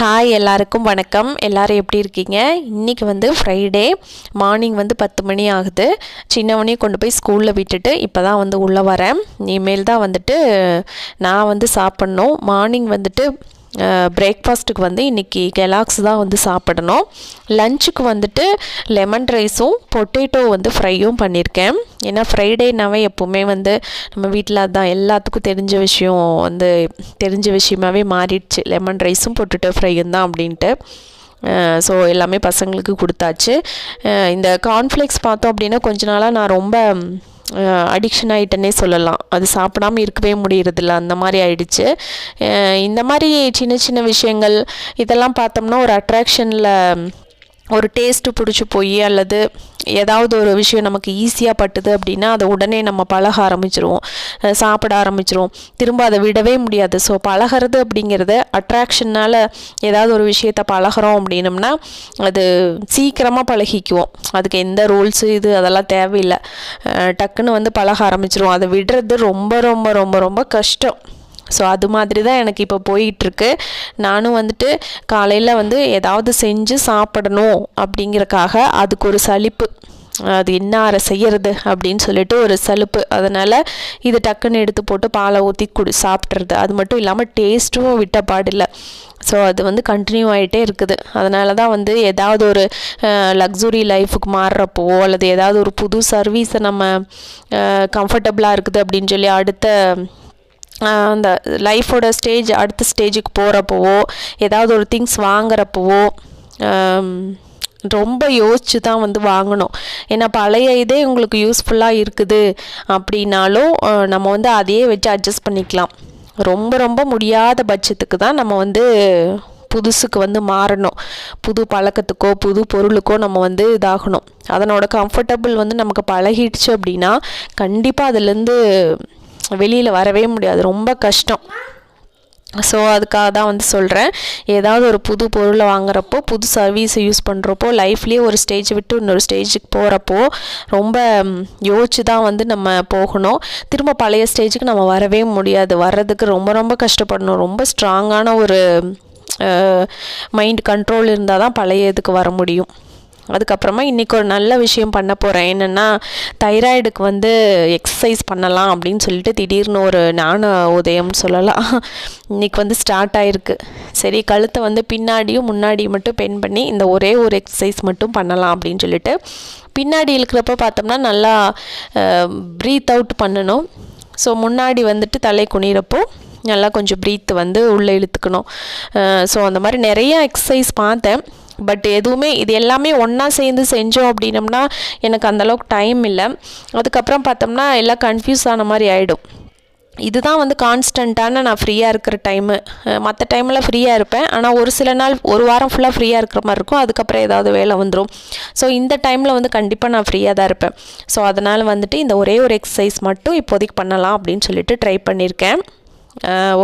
Hi எல்லாருக்கும் வணக்கம். எல்லாரும் எப்படி இருக்கீங்க? இன்றைக்கி வந்து ஃப்ரைடே மார்னிங் வந்து பத்து மணி ஆகுது. சின்னவனையும் கொண்டு போய் ஸ்கூலில் விட்டுட்டு இப்போ தான் வந்து உள்ளே வரேன். இனிமேல் தான் வந்துட்டு நான் வந்து சாப்பிட்ணும். மார்னிங் வந்துட்டு பிரேக்ஃபாஸ்ட்டுக்கு வந்து இன்றைக்கி கெலாக்ஸ் தான் வந்து சாப்பிடணும். லஞ்சுக்கு வந்துட்டு லெமன் ரைஸும் பொட்டேட்டோ வந்து ஃப்ரையும் பண்ணியிருக்கேன் ஏன்னா ஃப்ரைடேனாவே எப்போவுமே வந்து நம்ம வீட்டில் அதான் எல்லாத்துக்கும் தெரிஞ்ச விஷயம் வந்து தெரிஞ்ச விஷயமாவே மாறிடுச்சு. லெமன் ரைஸும் பொட்டேட்டோ ஃப்ரையும் தான் அப்படின்ட்டு. ஸோ எல்லாமே பசங்களுக்கு கொடுத்தாச்சு. இந்த கார்ன்ஃப்ளேக்ஸ் பார்த்தோம் அப்படின்னா கொஞ்ச நாளாக நான் ரொம்ப அடிக்ஷன் ஆகிட்டேன்னே சொல்லலாம். அது சாப்பிடாம இருக்கவே முடியறதில்ல. அந்த மாதிரி ஆயிடுச்சு. இந்த மாதிரி சின்ன சின்ன விஷயங்கள் இதெல்லாம் பார்த்தோம்னா ஒரு அட்ராக்ஷனில் ஒரு டேஸ்ட்டு பிடிச்சி போய் அல்லது ஏதாவது ஒரு விஷயம் நமக்கு ஈஸியாக பட்டுது அப்படின்னா அதை உடனே நம்ம பழக ஆரம்பிச்சிருவோம். சாப்பிட ஆரம்பிச்சிருவோம். திரும்ப அதை விடவே முடியாது. ஸோ பழகிறது அப்படிங்கிறது அட்ராக்ஷனால் ஏதாவது ஒரு விஷயத்த பழகிறோம் அப்படின்னம்னா அது சீக்கிரமாக பழகிக்குவோம். அதுக்கு எந்த ரூல்ஸு இது அதெல்லாம் தேவையில்லை. டக்குன்னு வந்து பழக ஆரம்பிச்சிருவோம். அதை விடுறது ரொம்ப ரொம்ப ரொம்ப ரொம்ப கஷ்டம். ஸோ அது மாதிரி தான் எனக்கு இப்போ போயிட்டுருக்கு. நானும் வந்துட்டு காலையில் வந்து ஏதாவது செஞ்சு சாப்பிடணும் அப்படிங்கிறக்காக அதுக்கு ஒரு சலிப்பு. அது என்ன அரை செய்யறது அப்படின்னு சொல்லிட்டு ஒரு சலுப்பு. அதனால் இது டக்குன்னு எடுத்து போட்டு பாலை ஊற்றி குடி சாப்பிட்றது. அது மட்டும் இல்லாமல் டேஸ்ட்டும் விட்ட பாடில்லை. ஸோ அது வந்து கண்டினியூ ஆகிட்டே இருக்குது. அதனால தான் வந்து ஏதாவது ஒரு லக்ஸுரி லைஃபுக்கு மாறுறப்போ அல்லது ஏதாவது ஒரு புது சர்வீஸை நம்ம கம்ஃபர்டபுளாக இருக்குது அப்படின்னு சொல்லி அடுத்த அந்த லைஃபோட ஸ்டேஜ் அடுத்த ஸ்டேஜுக்கு போகிறப்பவோ ஏதாவது ஒரு திங்ஸ் வாங்குறப்போவோ ரொம்ப யோசித்து தான் வந்து வாங்கணும். ஏன்னா பழைய இதே உங்களுக்கு யூஸ்ஃபுல்லாக இருக்குது அப்படின்னாலும் நம்ம வந்து அதையே வச்சு அட்ஜஸ்ட் பண்ணிக்கலாம். ரொம்ப ரொம்ப முடியாத பட்சத்துக்கு தான் நம்ம வந்து புதுசுக்கு வந்து மாறணும். புது பழக்கத்துக்கோ புது பொருளுக்கோ நம்ம வந்து இதாகணும். அதனோட கம்ஃபர்டபுள் வந்து நமக்கு பழகிடுச்சு அப்படின்னா கண்டிப்பாக அதுலேருந்து வெளியில் வரவே முடியாது. ரொம்ப கஷ்டம். ஸோ அதுக்காக தான் வந்து சொல்கிறேன் ஏதாவது ஒரு புது பொருளை வாங்குறப்போ புது சர்வீஸை யூஸ் பண்ணுறப்போ லைஃப்லேயே ஒரு ஸ்டேஜ் விட்டு இன்னொரு ஸ்டேஜுக்கு போகிறப்போ ரொம்ப யோசிச்சு தான் வந்து நம்ம போகணும். திரும்ப பழைய ஸ்டேஜுக்கு நம்ம வரவே முடியாது. வர்றதுக்கு ரொம்ப ரொம்ப கஷ்டப்படணும். ரொம்ப ஸ்ட்ராங்கான ஒரு மைண்ட் கண்ட்ரோல் இருந்தால் தான் பழைய இதுக்கு வர முடியும். அதுக்கப்புறமா இன்றைக்கி ஒரு நல்ல விஷயம் பண்ண போகிறேன் என்னென்னா தைராய்டுக்கு வந்து எக்ஸசைஸ் பண்ணலாம் அப்படின்னு சொல்லிட்டு திடீர்னு ஒரு ஞான உதயம்னு சொல்லலாம். இன்றைக்கி வந்து ஸ்டார்ட் ஆகிருக்கு சரி கழுத்தை வந்து பின்னாடியும் முன்னாடியும் மட்டும் பென் பண்ணி இந்த ஒரே ஒரு எக்ஸசைஸ் மட்டும் பண்ணலாம் அப்படின்னு சொல்லிட்டு பின்னாடி இருக்கிறப்ப பார்த்தோம்னா நல்லா ப்ரீத் அவுட் பண்ணணும். ஸோ முன்னாடி வந்துட்டு தலை குனிகிறப்போ நல்லா கொஞ்சம் ப்ரீத் வந்து உள்ளே இழுத்துக்கணும். ஸோ அந்த மாதிரி நிறையா எக்ஸசைஸ் பார்த்தேன். பட் எதுவுமே இது எல்லாமே ஒன்றா சேர்ந்து செஞ்சோம் அப்படின்னம்னா எனக்கு அந்தளவுக்கு டைம் இல்லை. அதுக்கப்புறம் பார்த்தோம்னா எல்லாம் கன்ஃபியூஸ் ஆன மாதிரி ஆகிடும் இதுதான் வந்து கான்ஸ்டண்ட்டான நான் ஃப்ரீயாக இருக்கிற டைமு மற்ற டைமில் ஃப்ரீயாக இருப்பேன். ஆனால் ஒரு சில நாள் ஒரு வாரம் ஃபுல்லாக ஃப்ரீயாக இருக்கிற மாதிரி இருக்கும். அதுக்கப்புறம் ஏதாவது வேலை வந்துடும் ஸோ இந்த டைமில் வந்து கண்டிப்பாக நான் ஃப்ரீயாக தான் இருப்பேன். ஸோ அதனால் வந்துட்டு இந்த ஒரே ஒரு எக்ஸசைஸ் மட்டும் இப்போதைக்கு பண்ணலாம் அப்படின்னு சொல்லிட்டு ட்ரை பண்ணியிருக்கேன்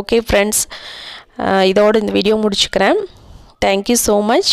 ஓகே ஃப்ரெண்ட்ஸ் இதோடு இந்த வீடியோ முடிச்சுக்கிறேன். Thank you so much